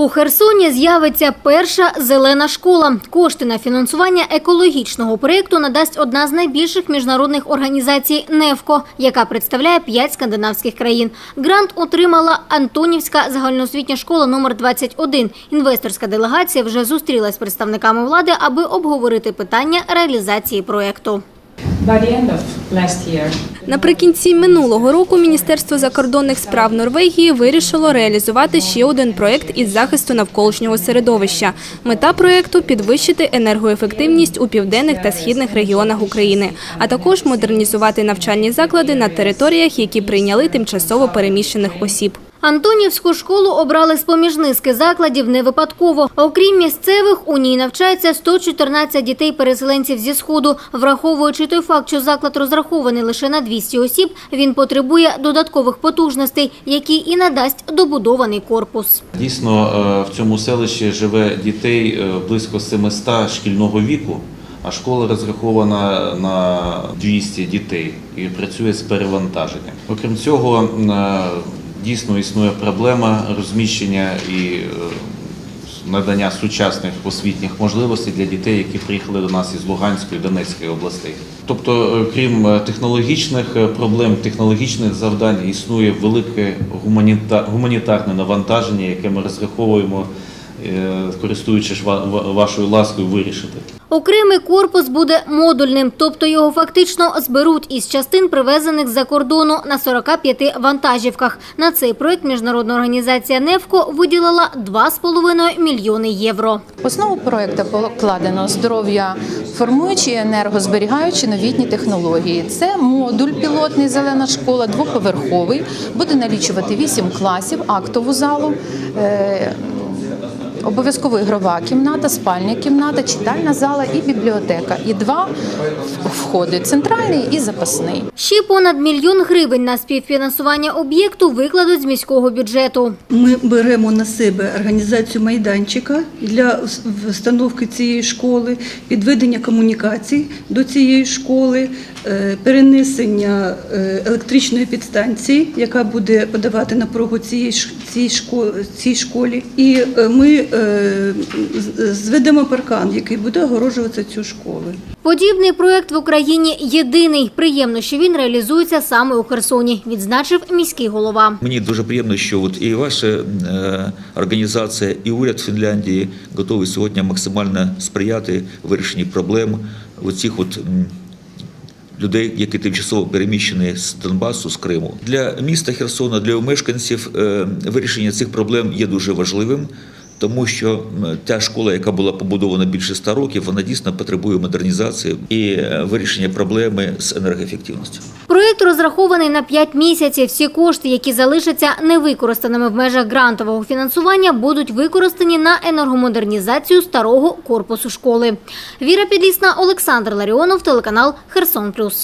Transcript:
У Херсоні з'явиться перша зелена школа. Кошти на фінансування екологічного проєкту надасть одна з найбільших міжнародних організацій НЕФКО, яка представляє п'ять скандинавських країн. Грант отримала Антонівська загальноосвітня школа номер 21. Інвесторська делегація вже зустрілась з представниками влади, аби обговорити питання реалізації проєкту. Наприкінці минулого року Міністерство закордонних справ Норвегії вирішило реалізувати ще один проєкт із захисту навколишнього середовища. Мета проєкту – підвищити енергоефективність у південних та східних регіонах України, а також модернізувати навчальні заклади на територіях, які прийняли тимчасово переміщених осіб. Антонівську школу обрали з-поміж низки закладів не випадково. Окрім місцевих, у ній навчається 114 дітей-переселенців зі Сходу. Враховуючи той факт, що заклад розрахований лише на 200 осіб, він потребує додаткових потужностей, які і надасть добудований корпус. Дійсно, е, в цьому селищі живе дітей е, близько 700 шкільного віку, а школа розрахована на 200 дітей і працює з перевантаженням. Окрім цього, е, дійсно існує проблема розміщення і е, надання сучасних освітніх можливостей для дітей, які приїхали до нас із Луганської Донецької областей. Тобто, е, крім е, технологічних проблем, технологічних завдань, існує велике гуманіта- гуманітарне навантаження, яке ми розраховуємо, користуючись ва- ва- вашою ласкою, вирішити. Окремий корпус буде модульним, тобто його фактично зберуть із частин, привезених з-за кордону на 45 вантажівках. На цей проект міжнародна організація «Невко» виділила 2,5 мільйони євро. Основу проекту покладено здоров'я формуючі енергозберігаючі новітні технології. Це модуль пілотний зелена школа, двоповерховий, буде налічувати 8 класів, актову залу. Обов'язково ігрова кімната, спальня кімната, читальна зала і бібліотека. І два входи центральний і запасний. Ще понад мільйон гривень на співфінансування об'єкту викладуть з міського бюджету. Ми беремо на себе організацію майданчика для встановки цієї школи, підведення комунікацій до цієї школи, е, перенесення е, електричної підстанції, яка буде подавати напругу цій школі, цій школі. І е, ми зведемо паркан, який буде огорожувати цю школу. Подібний проект в Україні єдиний. Приємно, що він реалізується саме у Херсоні, відзначив міський голова. Мені дуже приємно, що от і ваша е, організація, і уряд Фінляндії готові сьогодні максимально сприяти вирішенні проблем оцих от людей, які тимчасово переміщені з Донбасу, з Криму. Для міста Херсона, для мешканців е, вирішення цих проблем є дуже важливим. Тому що та школа, яка була побудована більше ста років, вона дійсно потребує модернізації і е, вирішення проблеми з енергоефективністю. Проєкт розрахований на 5 місяців. Всі кошти, які залишаться невикористаними в межах грантового фінансування, будуть використані на енергомодернізацію старого корпусу школи. Віра Підлісна, Олександр Ларіонов, телеканал Херсон Плюс.